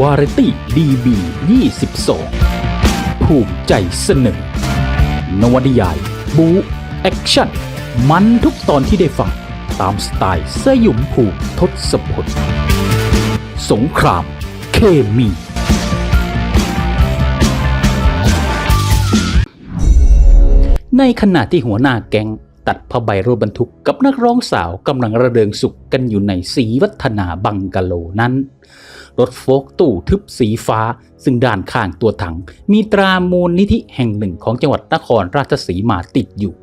วาไรตี้ดีบี22 ภูมิใจเสนอ นวนิยาย บู แอคชั่น มันทุกตอนที่ได้ฟัง ตามสไตล์สยุมภูมิทศพล สงคราม เคมี ในขณะที่หัวหน้าแก๊ง ตัดผ้าใบรถบรรทุกกับนักร้องสาวกำลังระเริงสุขกันอยู่ในสีวัฒนาบังกะโลนั้น รถโฟกตู้ทึบสีฟ้า ซึ่งด้านข้างตัวถัง มีตรามูลนิธิแห่งหนึ่งของจังหวัดนครราชสีมาติดอยู่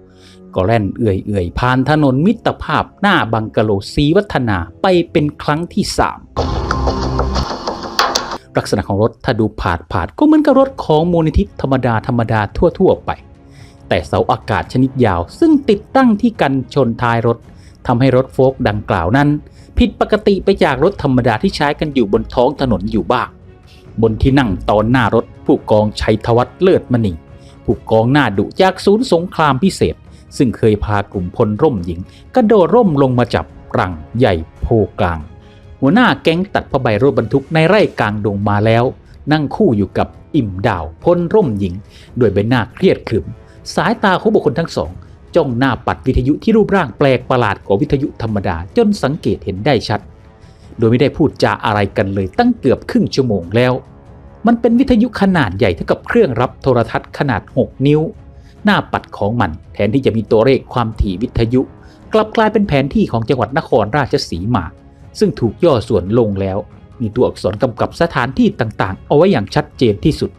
ก็แล่นเอื่อยๆ ผ่านถนนมิตรภาพหน้าบังกะโลสีวัฒนาไปเป็นครั้งที่สามลักษณะของรถถ้าดูผาดผาดก็เหมือนกับรถของมูลนิธิธรรมดาธรรมดาทั่วๆไป แต่เสาอากาศชนิดยาว ซึ่งติดตั้งที่กันชนท้ายรถทำให้รถโฟล์กดังกล่าวนั้น ผิดปกติไปจากรถธรรมดาที่ใช้กันอยู่บนท้องถนนอยู่บ้าง บนที่นั่งตอนหน้ารถผู้กองชัยธวัฒน์เลิศมณีผู้กองหน้าดุจากศูนย์สงครามพิเศษ ซึ่งเคยพากลุ่มพลร่มหญิง กระโดดร่มลงมาจับรังใหญ่โพกลาง หัวหน้าแก๊งตัดผ้าใบรถบรรทุกในไร่กลางดงมาแล้ว นั่งคู่อยู่กับอิ่มดาวพลร่มหญิง ด้วยใบหน้าเครียดขรึม สายตาของบุคคลทั้งสอง จ้องหน้าปัดวิทยุที่รูปร่างแปลกประหลาดกว่าวิทยุธรรมดาจนสังเกตเห็นได้ชัด โดยไม่ได้พูดจาอะไรกันเลยตั้งเกือบครึ่งชั่วโมงแล้ว มันเป็นวิทยุขนาดใหญ่เท่ากับเครื่องรับโทรทัศน์ขนาด 6 นิ้ว หน้าปัดของมันแทนที่จะมีตัวเลขความถี่วิทยุ กลับกลายเป็นแผนที่ของจังหวัดนครราชสีมา ซึ่งถูกย่อส่วนลงแล้ว มีตัวอักษรกำกับสถานที่ต่างๆ เอาไว้อย่างชัดเจนที่สุด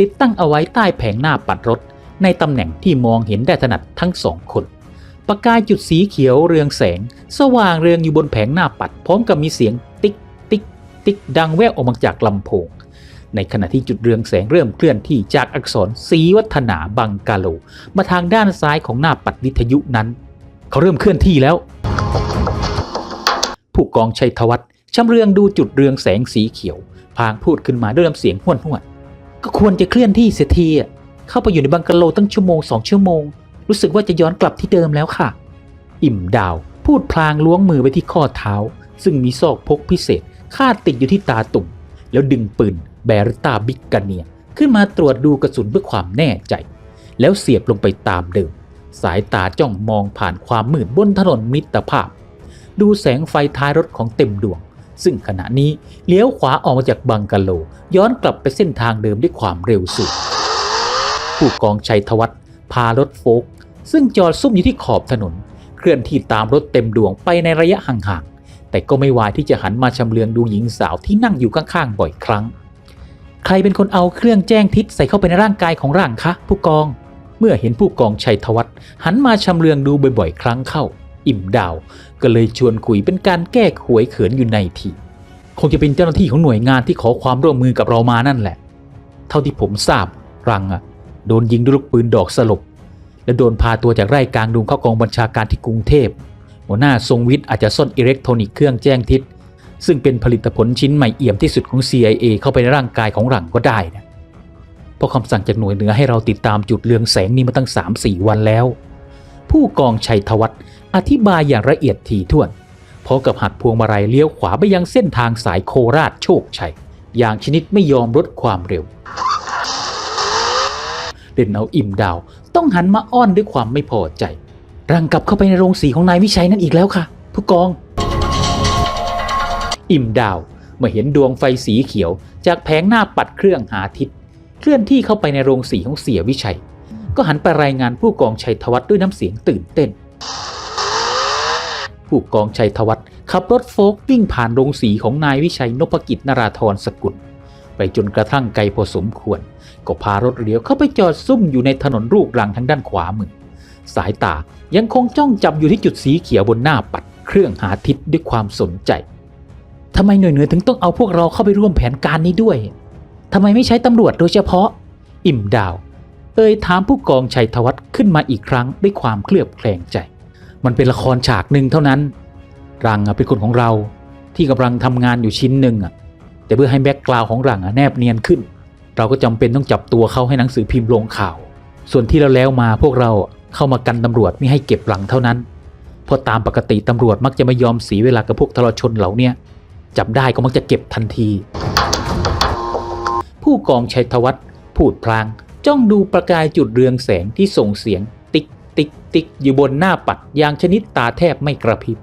ติดตั้งเอาไว้ใต้แผงหน้าปัดรถ ในตำแหน่งที่มองเห็นได้ถนัดทั้งสองคนประกายจุดสีเขียวเรืองแสง สว่างเรืองอยู่บนแผงหน้าปัด พร้อมกับมีเสียงติ๊กติ๊กติ๊กดังแววออกมาจากลำโพง ในขณะที่จุดเรืองแสงเริ่มเคลื่อนที่จากอักษรสีวัฒนาบังกาโล มาทางด้านซ้ายของหน้าปัดวิทยุนั้น เขาเริ่มเคลื่อนที่แล้ว ผู้กองชัยธวัฒน์ชำเรืองดูจุดเรืองแสงสีเขียว พางพูดขึ้นมาด้วยน้ำเสียงห้วนห้วนๆก็ควรจะเคลื่อนที่เสียทีอะ เข้าไปอยู่ในบังกะโลตั้งชั่วโมงสองชั่วโมง รู้สึกว่าจะย้อนกลับที่เดิมแล้วค่ะ อิ่มดาว พูดพลางล้วงมือไปที่ข้อเท้า ซึ่งมีซอกพกพิเศษคาดติดอยู่ที่ตาตุ่ม แล้วดึงปืนแบริต้าบิกกาเนีย ขึ้นมาตรวจดูกระสุนเพื่อความแน่ใจ แล้วเสียบลงไปตามเดิม สายตาจ้องมองผ่านความมืดบนถนนมิตรภาพ ดูแสงไฟท้ายรถของเต็มดวง ซึ่งขณะนี้เลี้ยวขวาออกมาจากบังกะโล ย้อนกลับไปเส้นทางเดิมด้วยความเร็วสูง ผู้กองชัยธวัฒน์พารถโฟก ซึ่งจอดซุ่มอยู่ที่ขอบถนน เคลื่อนที่ตามรถเต็มดวงไปในระยะห่างๆ แต่ก็ไม่วายที่จะหันมาชำเลืองดูหญิงสาวที่นั่งอยู่ข้างๆ บ่อยครั้ง ใครเป็นคนเอาเครื่องแจ้งทิศใส่เข้าไปในร่างกายของร่างคะ ผู้กอง เมื่อเห็นผู้กองชัยธวัฒน์หันมาชำเลืองดูบ่อยๆ ครั้งเข้า อิ่มดาว ก็เลยชวนคุยเป็นการแก้ขวยเขินอยู่ในทีคงจะเป็นเจ้าหน้าที่ของหน่วยงานที่ขอความร่วมมือกับเรามานั่นแหละ เท่าที่ผมทราบรังอะ โดนยิงด้วยลูกปืนดอกสลบ และโดนพาตัวจากไร่กลางดุงเข้ากองบัญชาการที่กรุงเทพ หัวหน้าทรงวิทย์อาจจะซ่อนอิเล็กทรอนิกส์เครื่องแจ้งทิศซึ่งเป็นผลิตผลชิ้นใหม่เอี่ยมที่สุดของ CIA เข้าไปในร่างกายของหลังก็ได้นะเพราะคำสั่งจากหน่วยเหนือให้เราติดตามจุดเรืองแสงนี้มาตั้ง 3-4 วันแล้ว ผู้กองชัยธวัฒน์อธิบายอย่างละเอียดถี่ถ้วนพร้อมกับหักพวงมาลัยเลี้ยวขวาไปยังเส้นทางสายโคราชโชคชัย อย่างชนิดไม่ยอมลดความเร็ว เล่นเอาอิ่มดาว ต้องหันมาอ้อนด้วยความไม่พอใจ รังกลับเข้าไปในโรงสีของนายวิชัยนั่นอีกแล้วค่ะ ผู้กอง อิ่มดาวเมื่อเห็นดวงไฟสีเขียว จากแผงหน้าปัดเครื่องหาทิศเคลื่อนที่เข้าไปในโรงสีของเสียวิชัย ก็หันไปรายงานผู้กองชัยธวัฒน์ด้วยน้ำเสียงตื่นเต้น ผู้กองชัยธวัฒน์ขับรถโฟล์กวิ่งผ่านโรงสีของนายวิชัยนพกิจนราธรสกุล ไปจนกระทั่งไกลพอสมควร ก็พารถเลี้ยวเข้าไปจอดซุ่มอยู่ในถนนลูกรังทางด้านขวามือ สายตายังคงจ้องจับอยู่ที่จุดสีเขียวบนหน้าปัดเครื่องหาทิศด้วยความสนใจทำไมหน่วยเหนือถึงต้องเอาพวกเราเข้าไปร่วมแผนการนี้ด้วยทำไมไม่ใช้ตำรวจโดยเฉพาะ อิ่มดาว เอ่ยถามผู้กองชัยธวัฒน์ขึ้นมาอีกครั้งด้วยความเคลือบแคลงใจ มันเป็นละครฉากหนึ่งเท่านั้น รังเป็นคนของเราที่กำลังทำงานอยู่ชิ้นหนึ่งแต่เพื่อให้แบ็กกราวของรังอะแนบเนียนขึ้น เราก็จำเป็นต้องจับตัวเขาให้หนังสือพิมพ์ลงข่าว ส่วนที่เราแล้วมาพวกเราเข้ามากันตำรวจไม่ให้เก็บหลังเท่านั้น เพราะตามปกติตำรวจมักจะไม่ยอมเสียเวลากับพวกทรชนเหล่านี้จับได้ก็มักจะเก็บทันที ผู้กองชัยธวัฒน์พูดพลาง จ้องดูประกายจุดเรืองแสงที่ส่งเสียง ติ๊กติ๊กติ๊กอยู่บนหน้าปัดอย่างชนิดตาแทบไม่กระพริบ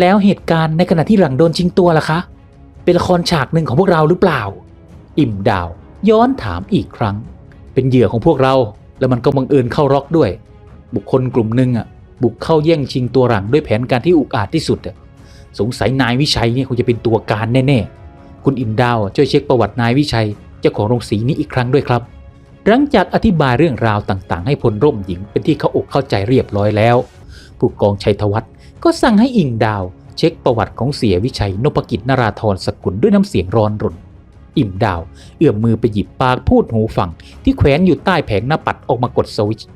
แล้วเหตุการณ์ในขณะที่หลังโดนชิงตัวล่ะคะ เป็นละครฉากหนึ่งของพวกเราหรือเปล่า อิ่มดาว ย้อนถามอีกครั้ง เป็นเหยื่อของพวกเรา แล้วมันก็บังเอิญเข้าร็อกด้วย บุคคลกลุ่มหนึ่งอะบุกเข้าแย่งชิงตัวหลังด้วยแผนการที่อุกอาจที่สุดอะสงสัยนายวิชัยเนี่ยคงจะเป็นตัวการแน่ๆ คุณอิ่มดาวช่วยเช็คประวัตินายวิชัย เจ้าของโรงสีนี้อีกครั้งด้วยครับ หลังจากอธิบายเรื่องราวต่างๆ ให้พลร่มหญิงเป็นที่เข้าอกเข้าใจเรียบร้อยแล้ว ผู้กองชัยธวัฒน์ก็สั่งให้อิงดาว เช็คประวัติของเสียวิชัยนพกิจนราธรสกุลด้วยน้ำเสียงร้อนรน อิ่มดาว เอื้อมมือไปหยิบปากพูดหูฟัง ที่แขวนอยู่ใต้แผงหน้าปัดออกมากดสวิตช์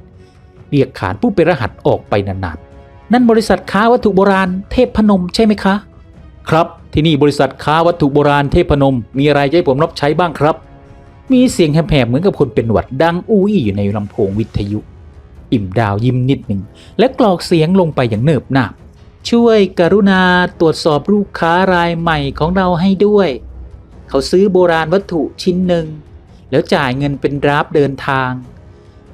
เรียกขานผู้เป็นรหัสออกไปนานๆ นั่นบริษัทค้าวัตถุโบราณเทพพนมใช่ไหมคะ ครับที่นี่บริษัทค้าวัตถุโบราณเทพพนม มีอะไรให้ผมรับใช้บ้างครับ มีเสียงแหบๆเหมือนกับคนเป็นหวัดดังอู้อี้อยู่ในลำโพงวิทยุ อิ่มดาวยิ้มนิดหนึ่งและกรอกเสียงลงไปอย่างเนิบหนาบช่วยกรุณาตรวจสอบลูกค้ารายใหม่ของเราให้ด้วย เขาซื้อโบราณวัตถุชิ้นหนึ่ง แล้วจ่ายเงินเป็นดราฟเดินทาง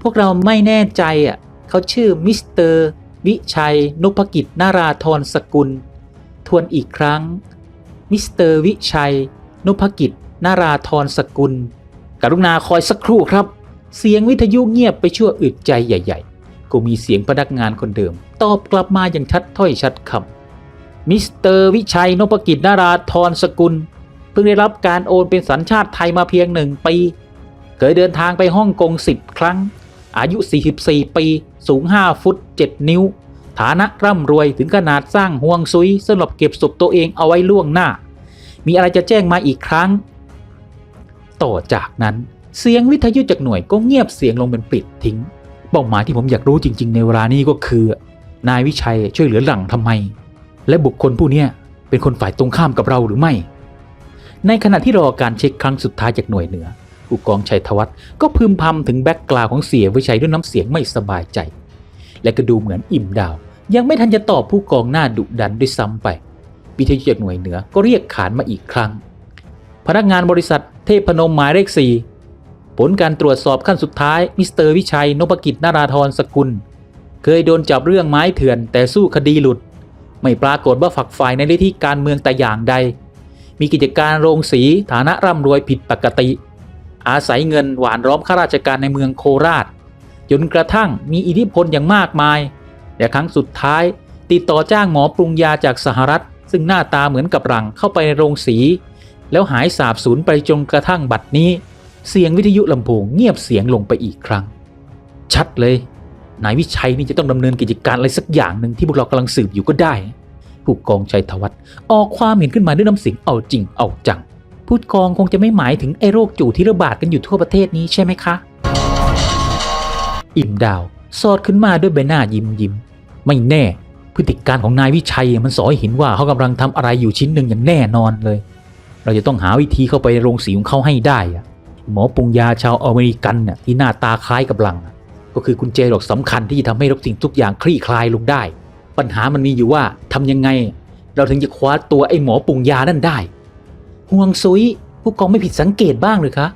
พวกเราไม่แน่ใจอะเขาชื่อมิสเตอร์วิชัยนพกิจนาราธรสกุล ทวนอีกครั้ง มิสเตอร์วิชัยนพกิจนาราธรสกุล กรุณาคอยสักครู่ครับ เสียงวิทยุเงียบไปชั่วอึดใจใหญ่ ๆ ก็มีเสียงพนักงานคนเดิม ตอบกลับมาอย่างชัดถ้อยชัดคำมิสเตอร์วิชัยนพกิจนาราธรสกุล เพิ่งได้รับการโอนเป็นสัญชาติไทยมาเพียงหนึ่งปี เคยเดินทางไปฮ่องกง 10 ครั้ง อายุ 44 ปี สูง 5 ฟุต 7 นิ้ว ฐานะร่ำรวยถึงขนาดสร้างห่วงซุยสำหรับเก็บศพตัวเองเอาไว้ล่วงหน้า มีอะไรจะแจ้งมาอีกครั้ง ต่อจากนั้นเสียงวิทยุจากหน่วยก็เงียบเสียงลงเป็นปิดทิ้ง เป้าหมายที่ผมอยากรู้จริง ๆ ในเวลานี้ก็คือ นายวิชัยช่วยเหลือหลังทำไม และบุคคลผู้นี้เป็นคนฝ่ายตรงข้ามกับเราหรือไม่ ในขณะที่รอการเช็คครั้งสุดท้ายจากหน่วยเหนือ ผู้กองชัยธวัฒน์ก็พึมพำถึงแบ็กกราวของเสียวิชัยด้วยน้ำเสียงไม่สบายใจ และก็ดูเหมือนอิ่มดาว ยังไม่ทันจะตอบผู้กองหน้าดุดันด้วยซ้ำไปวิทยุจากหน่วยเหนือก็เรียกขานมาอีกครั้ง พนักงานบริษัทเทพนมหมายเลขสี่ผลการตรวจสอบขั้นสุดท้ายมิสเตอร์วิชัยนพกิจนาราธรสกุล เคยโดนจับเรื่องไม้เถื่อนแต่สู้คดีหลุด ไม่ปรากฏว่าฝักฝ่ายในเลที่การเมืองแต่อย่างใด มีกิจการโรงสีฐานะร่ำรวยผิดปกติ อาศัยเงินหวานล้อมข้าราชการในเมืองโคราช จนกระทั่งมีอิทธิพลอย่างมากมาย และครั้งสุดท้าย ติดต่อจ้างหมอปรุงยาจากสหรัฐ ซึ่งหน้าตาเหมือนกับรังเข้าไปในโรงสี แล้วหายสาบสูญไปจนกระทั่งบัดนี้ เสียงวิทยุลำโพงเงียบเสียงลงไปอีกครั้ง ชัดเลยนายวิชัยนี่จะต้องดำเนินกิจการอะไรสักอย่างหนึ่งที่พวกเรากำลังสืบอยู่ก็ได้ ผู้กองชัยธวัฒน์ออกความเห็นขึ้นมาด้วยน้ำเสียงเอาจริงเอาจังผู้กองคงจะไม่หมายถึงไอ้โรคจู่ที่ระบาดกันอยู่ทั่วประเทศนี้ใช่ไหมคะ อิ่มดาวสอดขึ้นมาด้วยใบหน้ายิ้มยิ้มไม่แน่ พฤติการของนายวิชัยมันสอให้เห็นว่าเขากำลังทำอะไรอยู่ชิ้นหนึ่งอย่างแน่นอนเลย เราจะต้องหาวิธีเข้าไปโรงสีของเขาให้ได้อะหมอปรุงยาชาวอเมริกันน่ะที่หน้าตาคล้ายกับหลัง ก็คือกุญแจดอกสำคัญที่จะทำให้ทุกสิ่งทุกอย่างคลี่คลายลงได้ ปัญหามันมีอยู่ว่าทำยังไง เราถึงจะคว้าตัวไอ้หมอปรุงยานั่นได้ ห่วงซุยผู้กองไม่ผิดสังเกตบ้างหรือคะ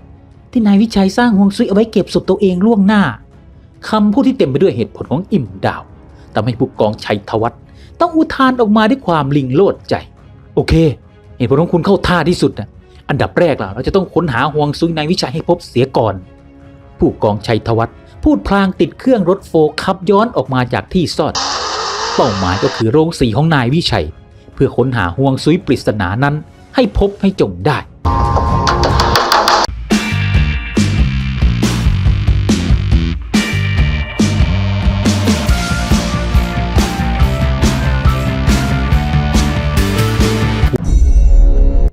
ที่นายวิชัยสร้างห่วงซุยเอาไว้เก็บศพตัวเองล่วงหน้าคำพูดที่เต็มไปด้วยเหตุผลของอิ่มดาวทำให้ผู้กองชัยธวัฒน์ต้องอุทานออกมาด้วยความลิงโลดใจ โอเค เหตุผลของคุณเข้าท่าที่สุดนะอันดับแรกล่ะเราจะต้องค้นหาห่วงซุยนายวิชัยให้พบเสียก่อน ผู้กองชัยธวัฒน์พูดพลางติดเครื่องรถโฟล์ขับย้อนออกมาจากที่ซ่อน เป้าหมายก็คือโรงสีของนายวิชัย เพื่อค้นหาห่วงซุยปริศนานั้นให้พบให้จงได้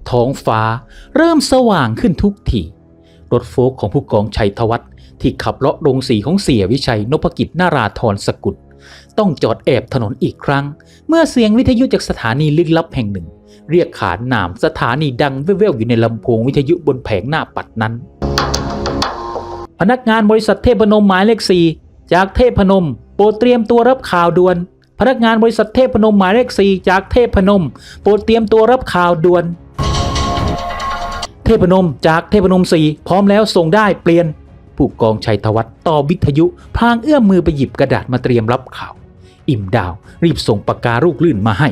ท้องฟ้าเริ่มสว่างขึ้นทุกที รถโฟล์กของผู้กองชัยธวัฒน์ที่ขับเลาะโรงสีของเสียวิชัยนพกิจนาราธรสกุล ต้องจอดแอบถนนอีกครั้ง เมื่อเสียงวิทยุจากสถานีลึกลับแห่งหนึ่ง เรียกขานนามสถานีดังแว่วๆอยู่ในลำโพงวิทยุบนแผงหน้าปัดนั้น พนักงานบริษัทเทพนมหมายเลขสี่จากเทพนม โปรดเตรียมตัวรับข่าวด่วน พนักงานบริษัทเทพนมหมายเลขสี่จากเทพนม โปรดเตรียมตัวรับข่าวด่วน เทพนมจากเทพนมสี่พร้อมแล้วส่งได้เปลี่ยนผู้กองชัยธวัฒน์ต่อวิทยุพลางเอื้อมมือไปหยิบกระดาษมาเตรียมรับข่าว อิ่มดาว รีบส่งปากการูปลื่นมาให้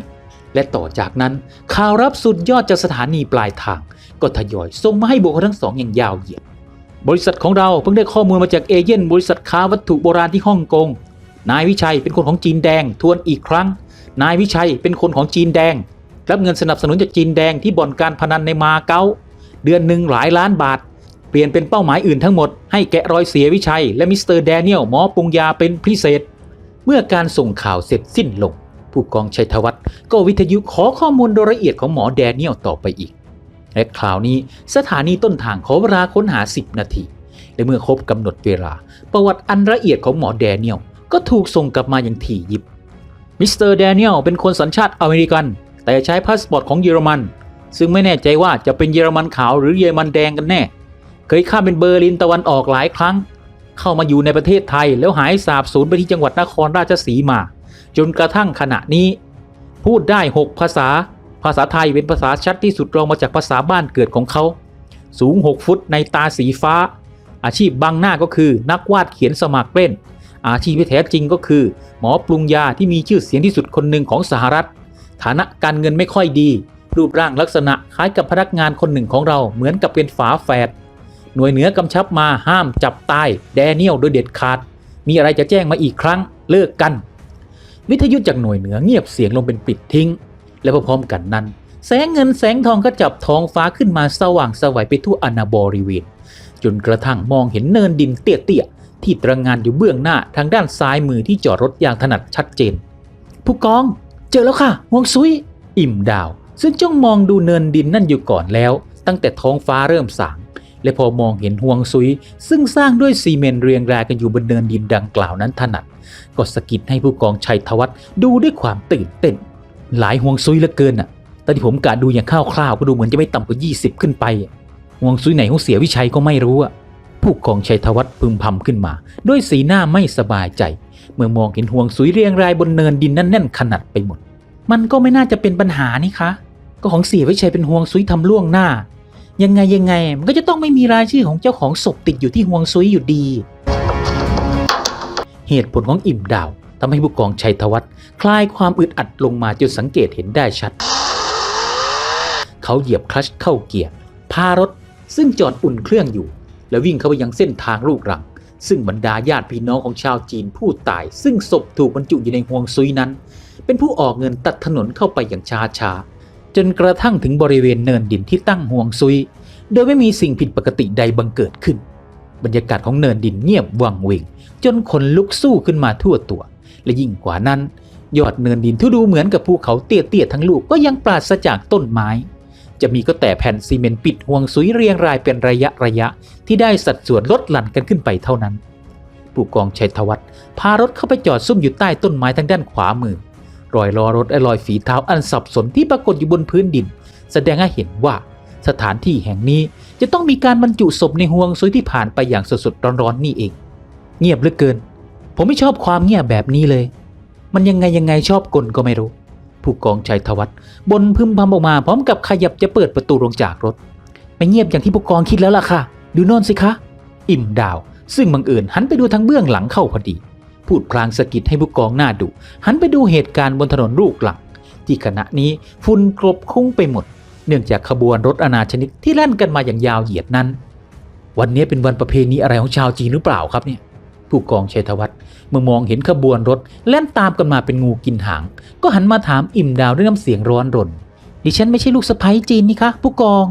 และต่อจากนั้นข่าวรับสุดยอดจากสถานีปลายทาง ก็ทยอยส่งมาให้บุคคลทั้งสองอย่างยาวเหยียด บริษัทของเราเพิ่งได้ข้อมูลมาจากเอเย่นบริษัทค้าวัตถุโบราณที่ฮ่องกงนายวิชัยเป็นคนของจีนแดงทวนอีกครั้ง นายวิชัยเป็นคนของจีนแดง รับเงินสนับสนุนจากจีนแดงที่บ่อนการพนันในมาเก๊าเดือนหนึ่งหลายล้านบาท เปลี่ยนเป็นเป้าหมายอื่นทั้งหมด ให้แกะรอยเสียวิชัย และมิสเตอร์แดเนียลหมอปรุงยาเป็นพิเศษ เมื่อการส่งข่าวเสร็จสิ้นลง ผู้กองชัยธวัฒน์ก็วิทยุขอข้อมูลโดยละเอียดของหมอแดเนียลต่อไปอีก และคราวนี้สถานีต้นทางขอเวลาค้นหา 10 นาที และเมื่อครบกำหนดเวลา ประวัติอันละเอียดของหมอแดเนียลก็ถูกส่งกลับมาอย่างถี่ยิบมิสเตอร์แดเนียลเป็นคนสัญชาติอเมริกัน แต่ใช้พาสปอร์ตของเยอรมัน ซึ่งไม่แน่ใจว่าจะเป็นเยอรมันขาวหรือเยอรมันแดงกันแน่ เคยข้ามเป็นเบอร์ลินตะวันออกหลายครั้ง เข้ามาอยู่ในประเทศไทยแล้วหายสาบสูญไปที่จังหวัดนครราชสีมา จนกระทั่งขณะนี้ พูดได้ 6 ภาษา ภาษาไทยเป็นภาษาชัดที่สุดรองมาจากภาษาบ้านเกิดของเขา สูง 6 ฟุตในตาสีฟ้า อาชีพบังหน้าก็คือนักวาดเขียนสมัครเล่น อาชีพที่แท้จริงก็คือ หมอปรุงยาที่มีชื่อเสียงที่สุดคนหนึ่งของสหรัฐ ฐานะการเงินไม่ค่อยดี รูปร่างลักษณะคล้ายกับพนักงานคนหนึ่งของเราเหมือนกับเป็นฝาแฝด หน่วยเหนือกำชับมาห้ามจับตายแดเนียลโดยเด็ดขาด มีอะไรจะแจ้งมาอีกครั้งเลิกกัน วิทยุจากหน่วยเหนือเงียบเสียงลงเป็นปิดทิ้ง และพร้อมๆกันนั้น แสงเงินแสงทองก็จับท้องฟ้าขึ้นมาสว่างสวัยไปทั่วอนาบริเวณจนกระทั่งมองเห็นเนินดินเตี้ยๆที่ตระงานอยู่เบื้องหน้าทางด้านซ้ายมือที่จอดรถอย่างถนัดชัดเจน ผู้กองเจอแล้วค่ะห่วงซุย อิ่มดาว ซึ่งจ้องมองดูเนินดินนั่นอยู่ก่อนแล้ว ตั้งแต่ท้องฟ้าเริ่มสาง และพอมองเห็นห่วงซุย ซึ่งสร้างด้วยซีเมนต์เรียงรายกันอยู่บนเนินดินดังกล่าวนั้นถนัด ก็สะกิดให้ผู้กองชัยธวัฒดูด้วยความตื่นเต้น หลายห่วงซุยเหลือเกินอะแต่ที่ผมกะดูอย่างคร่าวๆก็ดูเหมือนจะไม่ต่ำกว่า 20 ขึ้นไปห่วงซุยไหนของเสียวิชัยก็ไม่รู้อะผู้กองชัยธวัฒพึมพำขึ้นมา ด้วยสีหน้าไม่สบายใจ เมื่อมองเห็นห่วงซุยเรียงรายบนเนินดินนั่นแน่นขนาดไปหมด มันก็ไม่น่าจะเป็นปัญหานี่คะก็ของเสียวิชัยเป็นห่วงซุยทำล่วงหน้า ยังไงยังไง มันก็จะต้องไม่มีรายชื่อของเจ้าของศพติดอยู่ที่ห่วงซุยอยู่ดี เหตุผลของอิ่มดาวทำให้ผู้กองชัยธวัฒน์คลายความอึดอัดลงมาจนสังเกตเห็นได้ชัด เขาเหยียบคลัชเข้าเกียร์พารถ ซึ่งจอดอุ่นเครื่องอยู่ แล้ววิ่งเข้าไปยังเส้นทางลูกรัง ซึ่งบรรดาญาติพี่น้องของชาวจีนผู้ตาย ซึ่งศพถูกบรรจุอยู่ในห่วงซุยนั้น เป็นผู้ออกเงินตัดถนนเข้าไปอย่างช้าช้าๆ จนกระทั่งถึงบริเวณเนินดินที่ตั้งห่วงซุย โดยไม่มีสิ่งผิดปกติใดบังเกิดขึ้น บรรยากาศของเนินดินเงียบวังเวงจนขนลุกสู้ขึ้นมาทั่วตัว และยิ่งกว่านั้น ยอดเนินดินที่ดูเหมือนกับภูเขาเตี้ยๆทั้งลูกก็ยังปราศจากต้นไม้ จะมีก็แต่แผ่นซีเมนต์ปิดห่วงซุยเรียงรายเป็นระยะระยะที่ได้สัดส่วนลดหลั่นกันขึ้นไปเท่านั้น ผู้กองชัยธวัฒน์พารถเข้าไปจอดซุ่มอยู่ใต้ต้นไม้ทางด้านขวามือ รอยล้อรถและรอยฝีเท้าอันสับสนที่ปรากฏอยู่บนพื้นดิน แสดงให้เห็นว่าสถานที่แห่งนี้จะต้องมีการบรรจุศพในห่วงซุยที่ผ่านไปอย่างสดๆร้อนๆนี่เอง เงียบเหลือเกิน ผมไม่ชอบความเงียบแบบนี้เลย มันยังไงยังไงชอบกลก็ไม่รู้ ผู้กองชัยธวัฒน์บนพึมพำออกมาพร้อมกับขยับจะเปิดประตูลงจากรถ ไม่เงียบอย่างที่ผู้กองคิดแล้วล่ะค่ะ ดูโน่นสิคะ อิ่มดาว ซึ่งบังเอิญหันไปดูทางเบื้องหลังเข้าพอดี พูดพลางสะกิดให้ผู้กองหน้าดูหันไปดูเหตุการณ์บนถนนลูกหลัง ที่ขณะนี้ฝุ่นกลบคุ้งไปหมด เนื่องจากขบวนรถอนาชนิดที่แล่นกันมาอย่างยาวเหยียดนั้น วันนี้เป็นวันประเพณีอะไรของชาวจีนหรือเปล่าครับเนี่ยผู้กองชัยธวัฒน์เมื่อมองเห็นขบวนรถแล่นตามกันมาเป็นงูกินหาง ก็หันมาถามอิ่มดาวด้วยน้ำเสียงร้อนรนดิฉันไม่ใช่ลูกสะใภ้จีนนี่คะผู้กอง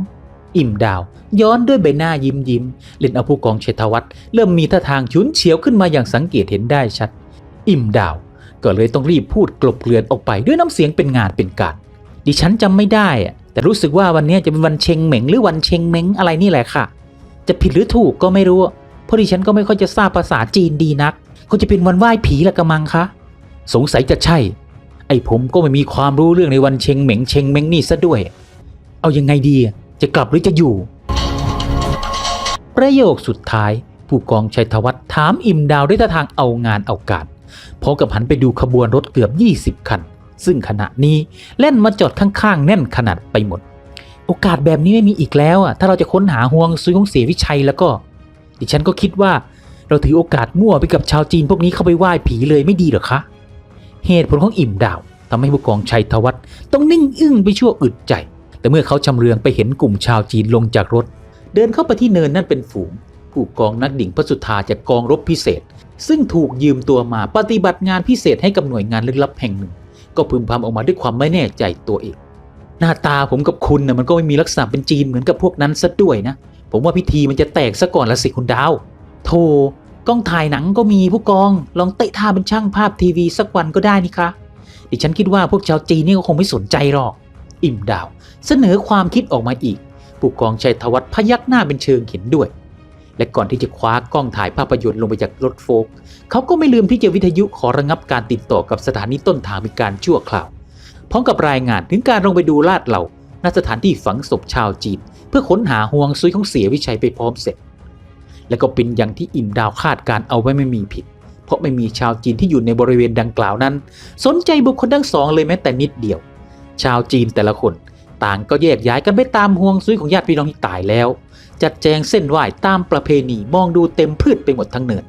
อิ่มดาว ย้อนด้วยใบหน้ายิ้มยิ้มเล่นเอาผู้กองเชัยธวัฒน์เริ่มมีท่าทางฉุนเฉียวขึ้นมาอย่างสังเกตเห็นได้ชัด อิ่มดาว ก็เลยต้องรีบพูดกลบเกลื่อนออกไปด้วยน้ำเสียงเป็นงานเป็นการดิฉันจำไม่ได้แต่รู้สึกว่าวันนี้จะเป็นวันเชงเหม็งหรือวันเชงเม้งอะไรนี่แหละค่ะ จะผิดหรือถูกก็ไม่รู้เพราะดิฉันก็ไม่ค่อยจะทราบภาษาจีนดีนักคงจะเป็นวันไหว้ผีละกระมังคะสงสัยจะใช่ ไอ้ผมก็ไม่มีความรู้เรื่องในวันเชงเหม็งเชงเม้งนี่ซะด้วย เอายังไงดีจะกลับหรือจะอยู่ ประโยคสุดท้าย ผู้กองชัยธวัฒน์ถามอิ่มดาวด้วยท่าทางเอางานเอาการพร้อมกับหันไปดูขบวนรถเกือบ 20 คัน ซึ่งขณะนี้เล่นมาจอดข้างๆ แน่นขนาดไปหมด โอกาสแบบนี้ไม่มีอีกแล้วอะถ้าเราจะค้นหาห่วงซุยของเสียวิชัยแล้วก็ ดิฉันก็คิดว่าเราถือโอกาสมั่วไปกับชาวจีนพวกนี้เข้าไปไหว้ผีเลยไม่ดีหรอคะ เหตุผลของอิ่มดาวทำให้ผู้กองชัยธวัฒน์ต้องนิ่งอึ้งไปชั่วอึดใจ แต่เมื่อเขาชำเลืองไปเห็นกลุ่มชาวจีนลงจากรถ เดินเข้าไปที่เนินนั่นเป็นฝูง ผู้กองนักดิ่งพระสุธาจากกองรบพิเศษ ซึ่งถูกยืมตัวมาปฏิบัติงานพิเศษให้กับหน่วยงานลึกลับแห่งหนึ่ง ก็พึมพำออกมาด้วยความไม่แน่ใจตัวเอง หน้าตาผมกับคุณนะ่ะมันก็ไม่มีลักษณะเป็นจีนเหมือนกับพวกนั้นซะด้วยนะ ผมว่าพิธีมันจะแตกซะก่อนละสิคุณดาว โธ่กล้องถ่ายหนังก็มีผู้กองลองเตะท่าเป็นช่างภาพทีวีสักวันก็ได้นี่คะดิฉันคิดว่าพวกชาวจีนนี่ก็คงไม่สนใจหรอก อิ่มดาว เสนอความคิดออกมาอีก ผู้กองชัยธวัฒน์พยักหน้าเป็นเชิงเห็นด้วย และก่อนที่จะคว้ากล้องถ่ายภาพยนตร์ลงไปจากรถโฟล์กเขาก็ไม่ลืมที่จะวิทยุขอระงับการติดต่อกับสถานีต้นทางเป็นการชั่วคราว พร้อมกับรายงานถึงการลงไปดูลาดเหล่าณสถานที่ฝังศพชาวจีน เพื่อค้นหาห่วงซุยของเสียวิชัยไปพร้อมเสร็จ และก็เป็นอย่างที่อิ่มดาวคาดการเอาไว้ไม่มีผิด เพราะไม่มีชาวจีนที่อยู่ในบริเวณดังกล่าวนั้น สนใจบุคคลทั้งสองเลยแม้แต่นิดเดียว ชาวจีนแต่ละคน ต่างก็แยกย้ายกันไปตามห่วงซุยของญาติพี่น้องที่ตายแล้ว จัดแจงเส้นไหว้ตามประเพณีมองดูเต็มพืชไปหมดทั้งเนิน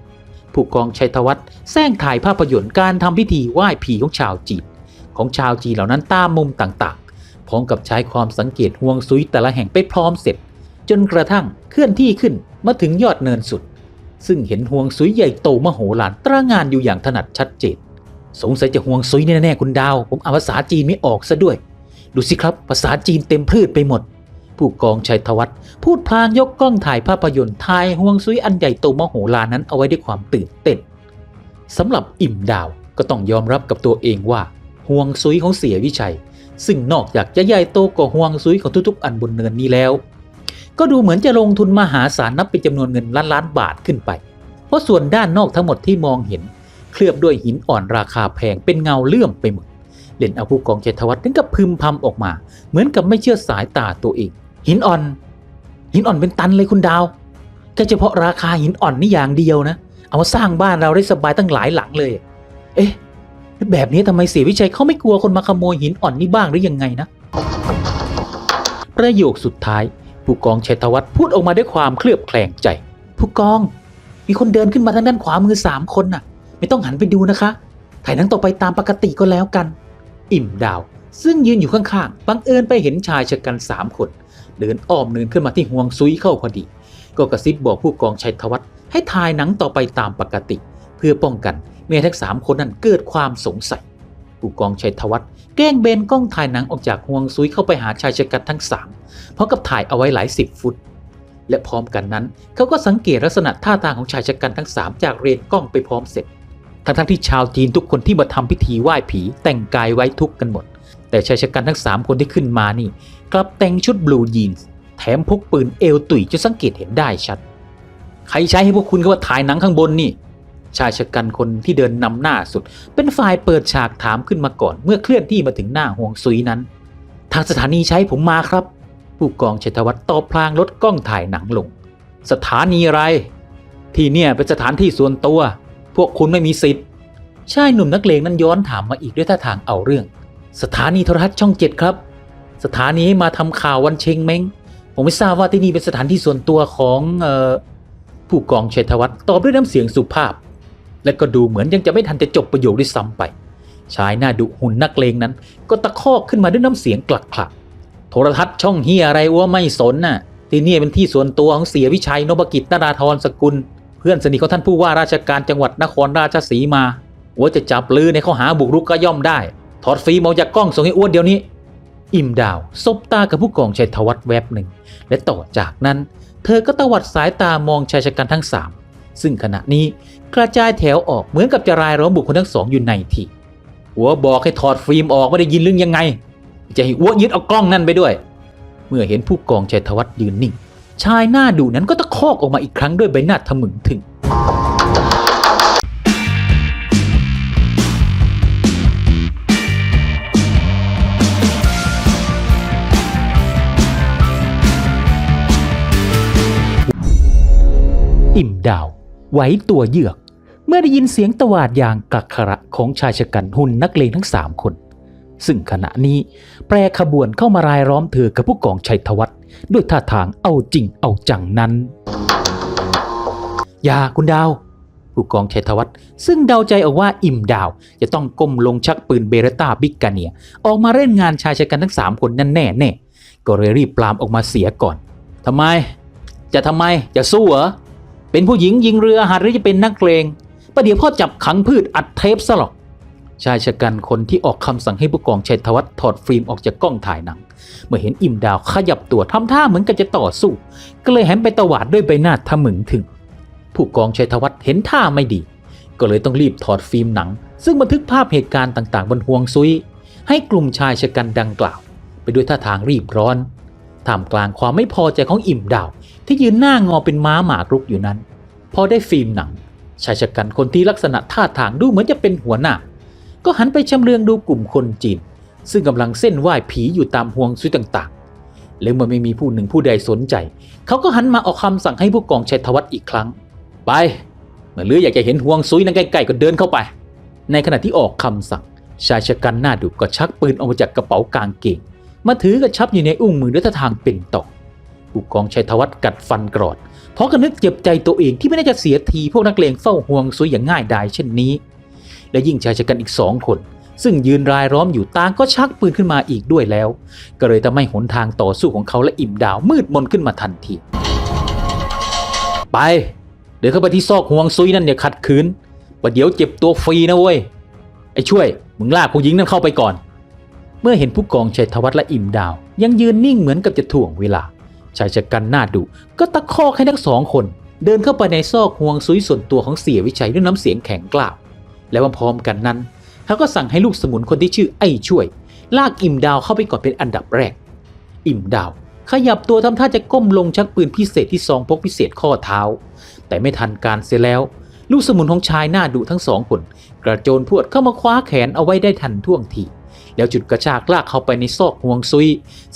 ผู้กองชัยธวัฒน์แซงถ่ายภาพยนตร์การทำพิธีไหว้ผีของชาวจีนของชาวจีนเหล่านั้นตามมุมต่างๆ พร้อมกับใช้ความสังเกตห่วงซุยแต่ละแห่งไปพร้อมเสร็จ จนกระทั่งเคลื่อนที่ขึ้นมาถึงยอดเนินสุด ซึ่งเห็นห่วงซุยใหญ่โตมโหฬารตระงานอยู่อย่างถนัดชัดเจน สงสัยจะห่วงซุยแน่ๆคุณดาว ผมอ่านภาษาจีนไม่ออกซะด้วย ดูสิครับ ภาษาจีนเต็มพืชไปหมด ผู้กองชัยธวัฒน์พูดพลางยกกล้องถ่ายภาพยนตร์ถ่ายห่วงซุยอันใหญ่โตมโหฬารนั้นเอาไว้ด้วยความตื่นเต้นสำหรับอิ่มดาวก็ต้องยอมรับกับตัวเองว่าห่วงซุยของเสียวิชัย ซึ่งนอกจากจะใหญ่โตกว่าห่วงซุยของทุกๆ อันบนเนินนี้แล้ว ก็ดูเหมือนจะลงทุนมหาศาลนับเป็นจำนวนเงินล้านล้านบาทขึ้นไป เพราะส่วนด้านนอกทั้งหมดที่มองเห็น เคลือบด้วยหินอ่อนราคาแพงเป็นเงาเลื่อมไปหมด เล่นเอาผู้กองเจตวัฒน์ถึงกับพึมพำออกมา เหมือนกับไม่เชื่อสายตาตัวเอง หินอ่อน หินอ่อนเป็นตันเลยคุณดาวแค่เฉพาะราคาหินอ่อนนี่อย่างเดียวนะ เอามาสร้างบ้านเราได้สบายตั้งหลายหลังเลย เอ๊ะ แบบนี้ทำไมเสียวิชัยเขาไม่กลัวคนมาขโมยหินอ่อนนี่บ้างหรือยังไงนะ ประโยคสุดท้าย ผู้กองชัยธวัฒน์พูดออกมาด้วยความเคลือบแคลงใจ ผู้กอง มีคนเดินขึ้นมาทางด้านขวามือสามคนน่ะ ไม่ต้องหันไปดูนะคะ ถ่ายหนังต่อไปตามปกติก็แล้วกัน อิ่มดาว ซึ่งยืนอยู่ข้างๆ บังเอิญไปเห็นชายชะกันสามคน เดินอ้อมเนินขึ้นมาที่ห่วงซุยเข้าพอดี ก็กระซิบบอกผู้กองชัยธวัฒน์ให้ถ่ายหนังต่อไปตามปกติ เพื่อป้องกันเมื่อทั้งสามคนนั้นเกิดความสงสัย ผู้กองชัยธวัฒน์แกล้งเบนกล้องถ่ายหนังออกจากห่วงซุยเข้าไปหาชายชะกันทั้งสามพร้อมกับถ่ายเอาไว้หลายสิบฟุตและพร้อมกันนั้น เขาก็สังเกตลักษณะท่าทางของชายชะกันทั้งสามจากเรนกล้องไปพร้อมเสร็จ ทั้งๆที่ชาวจีนทุกคนที่มาทำพิธีไหว้ผีแต่งกายไว้ทุกข์กันหมด แต่ชายชะกันทั้งสามคนที่ขึ้นมานี่ กลับแต่งชุดบลูยีนส์แถมพกปืนเอลตุยจนสังเกตเห็นได้ชัด ใครใช้ให้พวกคุณเขาว่าถ่ายหนังข้างบนนี่ ชายชะกันคนที่เดินนำหน้าสุด เป็นฝ่ายเปิดฉากถามขึ้นมาก่อน เมื่อเคลื่อนที่มาถึงหน้าห่วงซุยนั้น ทางสถานีใช้ผมมาครับ ผู้กองชัยวัฒน์ตอบพลางลดกล้องถ่ายหนังลง สถานีอะไร ที่เนี่ยเป็นสถานที่ส่วนตัว พวกคุณไม่มีสิทธิ์ชายหนุ่มนักเลงนั้นย้อนถามมาอีกด้วยท่าทางเอาเรื่อง สถานีโทรทัศน์ช่องเจ็ดครับ สถานีมาทำข่าววันเชงเม้งผมไม่ทราบว่าที่นี่เป็นสถานที่ส่วนตัวของออผู้กองชัยธวัฒน์ตอบด้วยน้ำเสียงสุภาพ และก็ดูเหมือนยังจะไม่ทันจะจบประโยคด้วยซ้ำไป ชายหน้าดุหุ่นนักเลงนั้น ก็ตะคอกขึ้นมาด้วยน้ำเสียงกลักขลักโทรทัศน์ช่องเฮียอะไรวะไม่สนน่ะที่นี่เป็นที่ส่วนตัวของเสียวิชัยนพกิจนาราธรสกุล พื่อนสนิทของท่านผู้ว่าราชการจังหวัดนครราชสีมา ว่าจะจับลือในข้อหาบุกรุกก็ย่อมได้ ถอดฟิล์มออกจากกล้องส่งให้อ้วนเดี๋ยวนี้ อิ่มดาวซบตากับผู้กองชัยธวัฒน์แวบหนึ่ง และต่อจากนั้น เธอก็ตวัดสายตามองชายชะกันทั้งสามซึ่งขณะนี้กระจายแถวออกเหมือนกับจะรายล้อมบุคคลทั้งสองอยู่ในทีหัวบอกให้ถอดฟิล์มออกไม่ได้ยินเรื่องยังไง จะให้อ้วยึดเอากล้องนั่นไปด้วย เมื่อเห็นผู้กองชัยธวัฒน์ยืนนิ่ง ชายหน้าดุนั้นก็ตะคอกออกมาอีกครั้งด้วยใบหน้าทะมึงถึง อิ่มดาวไหวตัวเยือก เมื่อได้ยินเสียงตวาดอย่างกักขระของชายชะกันหุ่นนักเลงทั้งสามคน ซึ่งขณะนี้แปรขบวนเข้ามารายล้อมเธอกับผู้กองชัยธวัฒน์ ด้วยท่าทางเอาจริงเอาจังนั้น อย่าคุณดาว ผู้กองชัยธวัฒน์ซึ่งเดาใจเอาว่าอิ่มดาว จะต้องก้มลงชักปืนเบรต้าบิ๊กกาเนีย ออกมาเล่นงานชายชะกันทั้งสามคนนั่นแน่แน่ก็เลยรีบปรามออกมาเสียก่อนทำไม จะทำไมจะสู้เหรอเป็นผู้หญิงยิงเรือหัดหรือจะเป็นนักเลงประเดี๋ยวพ่อจับขังพืชอัดเทปซะหรอก ชายชะกันคนที่ออกคำสั่งให้ผู้กองชัยธวัฒน์ถอดฟิล์มออกจากกล้องถ่ายหนัง เมื่อเห็นอิ่มดาวขยับตัวทำท่าเหมือนกับจะต่อสู้ ก็เลยหันไปตวาดด้วยใบหน้าทะมึงถึง ผู้กองชัยธวัฒน์เห็นท่าไม่ดี ก็เลยต้องรีบถอดฟิล์มหนัง ซึ่งบันทึกภาพเหตุการณ์ต่าง ๆ บนห่วงซุย ให้กลุ่มชายชะกันดังกล่าว ไปด้วยท่าทางรีบร้อนท่ามกลางความไม่พอใจของอิ่มดาว ที่ยืนหน้างอเป็นม้าหมากรุกอยู่นั้น พอได้ฟิล์มหนังชายชะกันคนที่ลักษณะท่าทางดูเหมือนจะเป็นหัวหน้า ก็หันไปชำเลืองดูกลุ่มคนจีน ซึ่งกำลังเส้นไหว้ผีอยู่ตามห่วงซุยต่างๆ และเมื่อไม่มีผู้หนึ่งผู้ใดสนใจ เขาก็หันมาออกคำสั่งให้ผู้กองชัยธวัฒน์อีกครั้ง ไปเมื่อเลืออยากจะเห็นห่วงซุยนั่งใกล้ๆก็เดินเข้าไป ในขณะที่ออกคำสั่ง ชายชะกันหน้าดุก็ชักปืนออกมาจากกระเป๋ากางเกงมาถือกระชับอยู่ในอุ้งมือด้วยท่าทางเป็นต่อผู้กองชัยธวัฒน์กัดฟันกรอด เพราะก็นึกเจ็บใจตัวเองที่ไม่ได้จะเสียทีพวกนักเลงเฝ้าห่วงซุยอย่างง่ายดายเช่นนี้ และยิ่งชายชะกันอีกสองคน ซึ่งยืนรายล้อมอยู่ต่างก็ชักปืนขึ้นมาอีกด้วยแล้ว ก็เลยทำให้หนทางต่อสู้ของเขาและอิ่มดาวมืดมนขึ้นมาทันที ไป เดินเข้าไปที่ซอกห่วงซุยนั่นอย่าขัดขืนประเดี๋ยวเจ็บตัวฟรีนะเว้ยไอ้ช่วยมึงลากผู้หญิงนั่นเข้าไปก่อน เมื่อเห็นผู้กองชัยธวัฒน์และอิ่มดาว ยังยืนนิ่งเหมือนกับจะถ่วงเวลาชายชะกันหน้าดุก็ตะคอกให้ทั้งสองคน เดินเข้าไปในซอกห่วงซุยส่วนตัวของเสียวิชัยด้วยน้ำเสียงแข็งกล้าว และพร้อมกันนั้นเขาก็สั่งให้ลูกสมุนคนที่ชื่อไอ้ช่วย ลากอิ่มดาวเข้าไปก่อนเป็นอันดับแรก อิ่มดาว ขยับตัวทำท่าจะก้มลงชักปืนพิเศษที่ซองพกพิเศษข้อเท้า แต่ไม่ทันการเสียแล้ว ลูกสมุนของชายหน้าดุทั้งสองคน กระโจนพวดเข้ามาคว้าแขนเอาไว้ได้ทันท่วงทีแล้วจุดกระชากลากเข้าไปในซอกห่วงซุย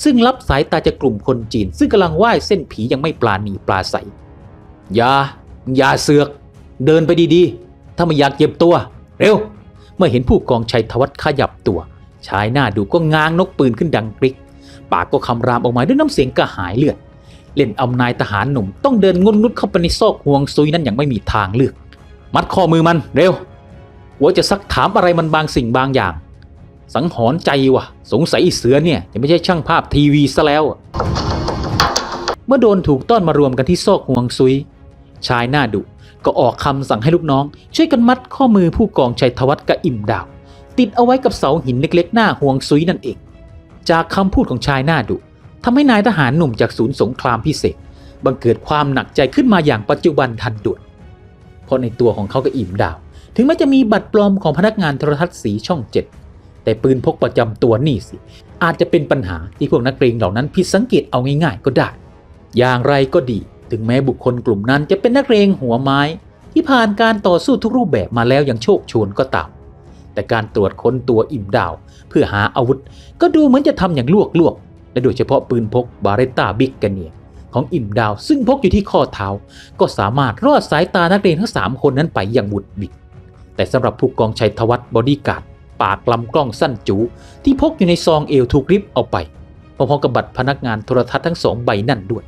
ซึ่งรับสายตาจากกลุ่มคนจีน ซึ่งกำลังว่ายเส้นผียังไม่ปลาหนีปลาใสอย่าอย่าเสือก เดินไปดีๆ ถ้าไม่อยากเจ็บตัว เร็ว เมื่อเห็นผู้กองชัยธวัฒขยับตัว ชายหน้าดูก็ง้างนกปืนขึ้นดังกริก ปากก็คำรามออกมาด้วยน้ำเสียงกระหายเลือด เล่นเอานายทหารหนุ่มต้องเดินงุนงุดเข้าไปในซอกห่วงซุยนั้นอย่างไม่มีทางเลือก มัดข้อมือมันเร็วหัวจะซักถามอะไรมันบางสิ่งบางอย่าง สังหรณ์ใจวะสงสัยอ้เสือเนี่ยจะไม่ใช่ช่างภาพทีวีซะแล้ว เมื่อโดนถูกต้อนมารวมกันที่ซอกห่วงซุย ชายหน้าดุ ก็ออกคำสั่งให้ลูกน้อง ช่วยกันมัดข้อมือผู้กองชัยธวัฒน์กับอิ่มดาว ติดเอาไว้กับเสาหินเล็กๆ หน้าห่วงซุยนั่นเอง จากคำพูดของชายหน้าดุทำให้นายทหารหนุ่มจากศูนย์สงครามพิเศษบังเกิดความหนักใจขึ้นมาอย่างปัจจุบันทันด่วนเพราะในตัวของเขากับอิ่มดาว ถึงแม้จะมีบัตรปลอมของพนักงานโทรทัศน์สีช่องเจ็ดแต่ปืนพกประจำตัวนี่สิ อาจจะเป็นปัญหาที่พวกนักเรียนเหล่านั้นผิดสังเกตเอาง่ายๆก็ได้ อย่างไรก็ดี ถึงแม้บุคคลกลุ่มนั้นจะเป็นนักเรียนหัวไม้ ที่ผ่านการต่อสู้ทุกรูปแบบมาแล้วอย่างโชคชนก็ตาม แต่การตรวจค้นตัวอิ่มดาว เพื่อหาอาวุธ ก็ดูเหมือนจะทำอย่างลวกลวกๆและโดยเฉพาะปืนพกบาเรต้าบิ๊กกเนียของอิ่มดาว ซึ่งพกอยู่ที่ข้อเท้า ก็สามารถรอดสายตานักเรียนทั้ง 3 คนนั้นไปอย่างบุดบิดแต่สำหรับผู้กองชัยธวัฒน์บอดี้การ์ดปากลำกล้องสั้นจู ที่พกอยู่ในซองเอวถูกริบเอาไปพร้อมๆกับบัตรพนักงานโทรทัศน์ทั้งสองใบนั่นด้วย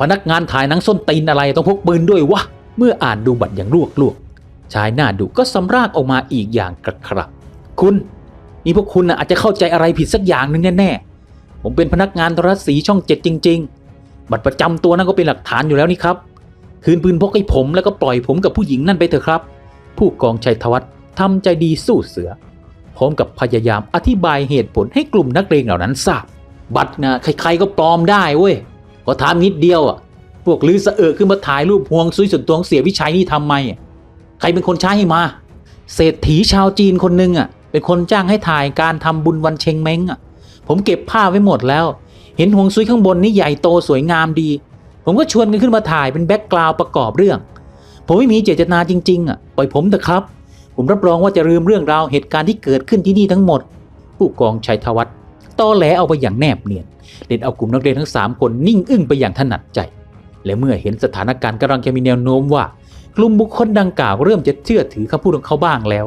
พนักงานถ่ายหนังส้นตีนอะไรต้องพกปืนด้วยวะ เมื่ออ่านดูบัตรอย่างลวกลวกๆชายหน้าดุก็สำรากออกมาอีกอย่างกระครับ คุณนี่พวกคุณนะอาจจะเข้าใจอะไรผิดสักอย่างหนึ่งแน่ๆ ผมเป็นพนักงานโทรทัศน์สีช่องเจ็ดจริง ๆ บัตรประจำตัวนั่นก็เป็นหลักฐานอยู่แล้วนี่ครับ คืนปืนพกให้ผมแล้วก็ปล่อยผมกับผู้หญิงนั่นไปเถอะครับ ผู้กองชัยธวัฒน์ทำใจดีสู้เสือ พร้อมกับพยายามอธิบายเหตุผลให้กลุ่มนักเรียนเหล่านั้นทราบ บัตรนะใครๆก็ปลอมได้เว้ย ก็ถามนิดเดียวอะ พวกลือสะเอะขึ้นมาถ่ายรูปพวงซุยส่วนตัวของเสียวิชัยนี่ทำไมใครเป็นคนใช้ให้มา เศรษฐีชาวจีนคนหนึงอะ เป็นคนจ้างให้ถ่ายการทำบุญวันเชงเม้งอะ ผมเก็บภาพไว้หมดแล้ว เห็นหวงซุยข้างบนนี่ใหญ่โตสวยงามดี ผมก็ชวนกันขึ้นมาถ่ายเป็นแบ็กกราวด์ประกอบเรื่อง ผมไม่มีเจตนาจริงๆอะ ปล่อยผมเถอะครับ ผมรับรองว่าจะลืมเรื่องราวเหตุการณ์ที่เกิดขึ้นที่นี่ทั้งหมด ผู้กองชัยธวัฒน์ ตอแหลเอาไปอย่างแนบเนียนเล่นเอากลุ่มนักเรียนทั้งสามคนนิ่งอึ้งไปอย่างถนัดใจ และเมื่อเห็นสถานการณ์กำลังจะมีแนวโน้มว่า กลุ่มบุคคลดังกล่าวเริ่มจะเชื่อถือคำพูดของเขาบ้างแล้ว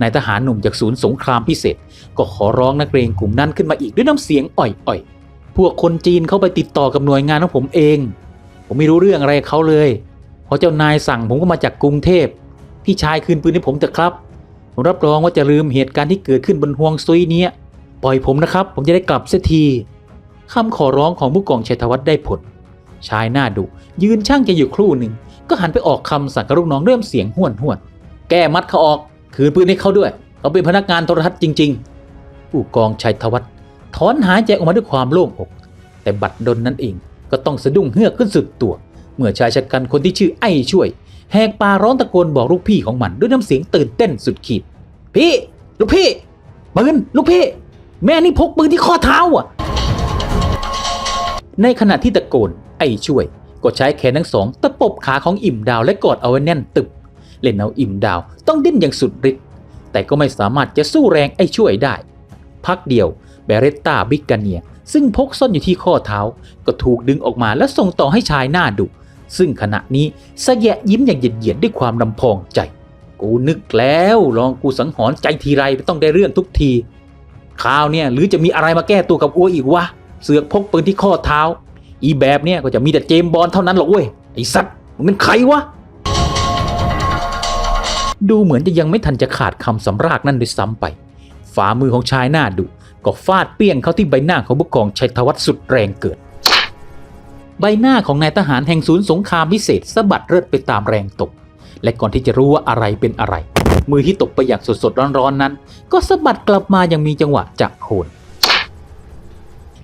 นายทหารหนุ่มจากศูนย์สงครามพิเศษ ก็ขอร้องนักเรียนกลุ่มนั้นขึ้นมาอีกด้วยน้ำเสียงอ่อยๆ พวกคนจีนเขาไปติดต่อกับหน่วยงานของผมเอง ผมไม่รู้เรื่องอะไรเขาเลยพอเจ้านายสั่งผมก็มาจากกรุงเทพพี่ชายคืนปืนให้ผมเถอะครับผมรับรองว่าจะลืมเหตุการณ์ที่เกิดขึ้นบนห่วงซุยเนี้ย ปล่อยผมนะครับ ผมจะได้กลับเสียทีคำขอร้องของผู้กองชัยธวัฒน์ได้ผล ชายหน้าดุยืนช่างจะอยู่ครู่หนึ่ง ก็หันไปออกคำสั่งกับลูกน้องเริ่มเสียงห้วนห้วน แก้มัดเขาออก คืนปืนให้เขาด้วยเขาเป็นพนักงานโทรทัศน์จริง ๆ ผู้กองชัยธวัฒน์ถอนหายใจออกมาด้วยความโล่งอก แต่บัดดลนั่นเองก็ต้องสะดุ้งเฮือกขึ้นสุดตัว เมื่อชายชะกันคนที่ชื่อไอ้ช่วย แหกปาร้องตะโกนบอกลูกพี่ของมันด้วยน้ำเสียงตื่นเต้นสุดขีด พี่ ลูกพี่ปืนลูกพี่ แม่นี่พกปืนที่ข้อเท้าอะ ในขณะที่ตะโกน ไอ้ช่วย ก็ใช้แขนทั้งสองตะปบขาของอิ่มดาวและกอดเอาไว้แน่นตึบ เล่นเอาอิ่มดาวต้องดิ้นอย่างสุดฤทธิ์แต่ก็ไม่สามารถจะสู้แรงไอ้ช่วยได้ พักเดียวเบเรตตาบิกกาเนีย ซึ่งพกซ่อนอยู่ที่ข้อเท้า ก็ถูกดึงออกมาและส่งต่อให้ชายหน้าดุซึ่งขณะนี้สะแยะยิ้มอย่างเหยียดๆด้วยความลำพองใจ กูนึกแล้วลองกูสังหรณ์ใจทีไรต้องได้เรื่องทุกที คราวเนี่ยหรือจะมีอะไรมาแก้ตัวกับอัวอีกวะเสือกพกปืนที่ข้อเท้า อีแบบเนี่ยก็จะมีแต่เจมบอลเท่านั้นหรอกเว้ยไอ้สัตว์มึงเป็นใครวะดูเหมือนจะยังไม่ทันจะขาดคำสำรากนั่นด้วยซ้ำไป ฝ่ามือของชายหน้าดุก็ฟาดเปี้ยงเข้าที่ใบหน้าของผู้กองชัยธวัฒน์สุดแรงเกิด ใบหน้าของนายทหารแห่งศูนย์สงครามพิเศษสะบัดเลือดไปตามแรงตก และก่อนที่จะรู้ว่าอะไรเป็นอะไร มือที่ตกไปอย่างสดๆร้อนๆนั้น ก็สะบัดกลับมาอย่างมีจังหวะจากโคน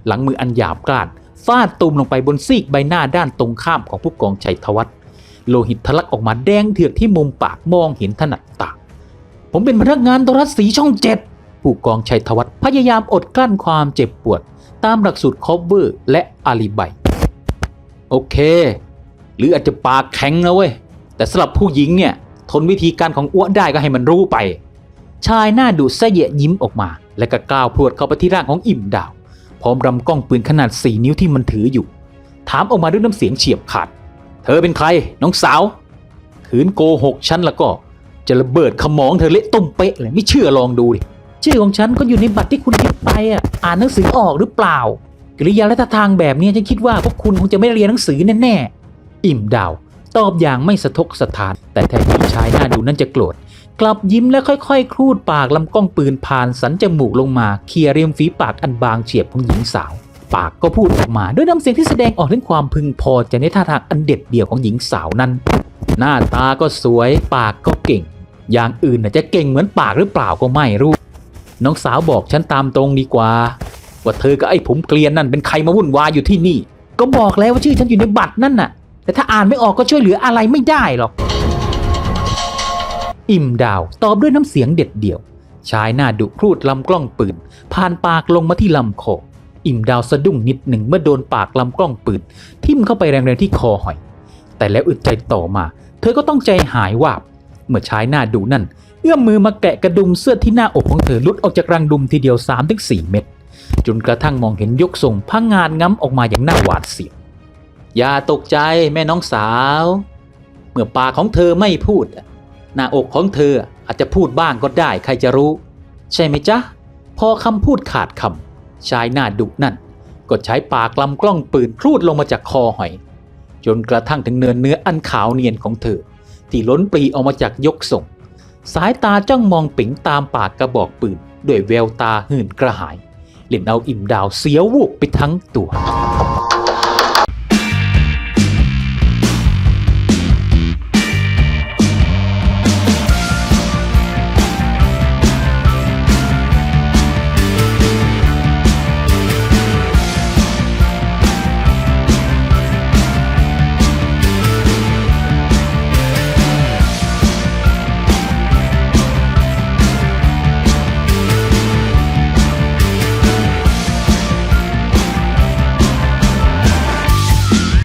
หลังมืออันหยาบกร้านฟาดตุมลงไปบนซีกใบหน้าด้านตรงข้ามของผู้กองชัยธวัฒน์โลหิตทะลักออกมาแดงเถือกที่มุมปากมองเห็นถนัดตาผมเป็นพนักงานโทรทัศน์สีช่องเจ็ดผู้กองชัยธวัฒน์พยายามอดกลั้นความเจ็บปวด ตามหลักสูตรคอเวอร์และอาลีไบ โอเค หรืออาจจะปากแข็งนะเว้ย แต่สำหรับผู้หญิงเนี่ยทนวิธีการของอ้วนได้ก็ให้มันรู้ไป ชายหน้าดุเสยะยิ้มออกมา และก็ก้าวพรวดเข้าไปที่ร่างของอิ่มดาว พร้อมรำกล้องปืนขนาด 4 นิ้วที่มันถืออยู่ ถามออกมาด้วยน้ำเสียงเฉียบขาด เธอเป็นใคร น้องสาวขืนโกหกฉันแล้วก็จะระเบิดขมองเธอเละต้มเป๊ะเลยไม่เชื่อลองดูดิชื่อของฉันก็อยู่ในบัตรที่คุณยึดไปอะอ่านหนังสือออกหรือเปล่า กิริยาและท่าทางแบบนี้ฉันคิดว่าพวกคุณคงจะไม่เรียนหนังสือแน่ๆอิ่มดาว ตอบอย่างไม่สะทกสะทาน แต่แทนที่ชายหน้าดูนั่นจะโกรธกลับยิ้มและค่อยๆ ครูดปากลำกล้องปืนผ่านสันจมูกลงมาเคลียร์ริมฝีปากอันบางเฉียบของหญิงสาว ปากก็พูดออกมาด้วยน้ำเสียงที่แสดงออกถึงความพึงพอใจในท่าทางอันเด็ดเดี่ยวของหญิงสาวนั้น หน้าตาก็สวยปากก็เก่ง อย่างอื่นจะเก่งเหมือนปากหรือเปล่าก็ไม่รู้ น้องสาวบอกฉันตามตรงดีกว่า ว่าเธอกับไอ้ผมเกลียนนั่นเป็นใครมาวุ่นวายอยู่ที่นี่ ก็บอกแล้วว่าชื่อฉันอยู่ในบัตรนั่นน่ะ แต่ถ้าอ่านไม่ออกก็ช่วยเหลืออะไรไม่ได้หรอก อิ่มดาวตอบด้วยน้ำเสียงเด็ดเดี่ยว ชายหน้าดุครูดลำกล้องปืน ผ่านปากลงมาที่ลำคอ อิ่มดาวสะดุ้งนิดหนึ่งเมื่อโดนปากลำกล้องปืน ทิ่มเข้าไปแรงๆที่คอหอย แต่แล้วอึดใจต่อมา เธอก็ต้องใจหายวาบ เมื่อชายหน้าดุนั่น เอื้อมมือมาแกะกระดุมเสื้อที่หน้าอกของเธอลุดออกจากรังดุมทีเดียว3-4เม็ดจนกระทั่งมองเห็นยกทรงพังงานง้ำออกมาอย่างน่าหวาดเสียว อย่าตกใจแม่น้องสาว เมื่อปากของเธอไม่พูด หน้าอกของเธออาจจะพูดบ้างก็ได้ใครจะรู้ ใช่ไหมจ๊ะ พอคำพูดขาดคำชายหน้าดุนั่น ก็ใช้ปากลำกล้องปืนครูดลงมาจากคอหอย จนกระทั่งถึงเนินเนื้ออันขาวเนียนของเธอ ที่ล้นปรีออกมาจากยกส่ง สายตาจ้องมองปิ๋งตามปากกระบอกปืนด้วยแววตาหื่นกระหายเล่นเอาอิ่มดาวเสียววูบไปทั้งตัว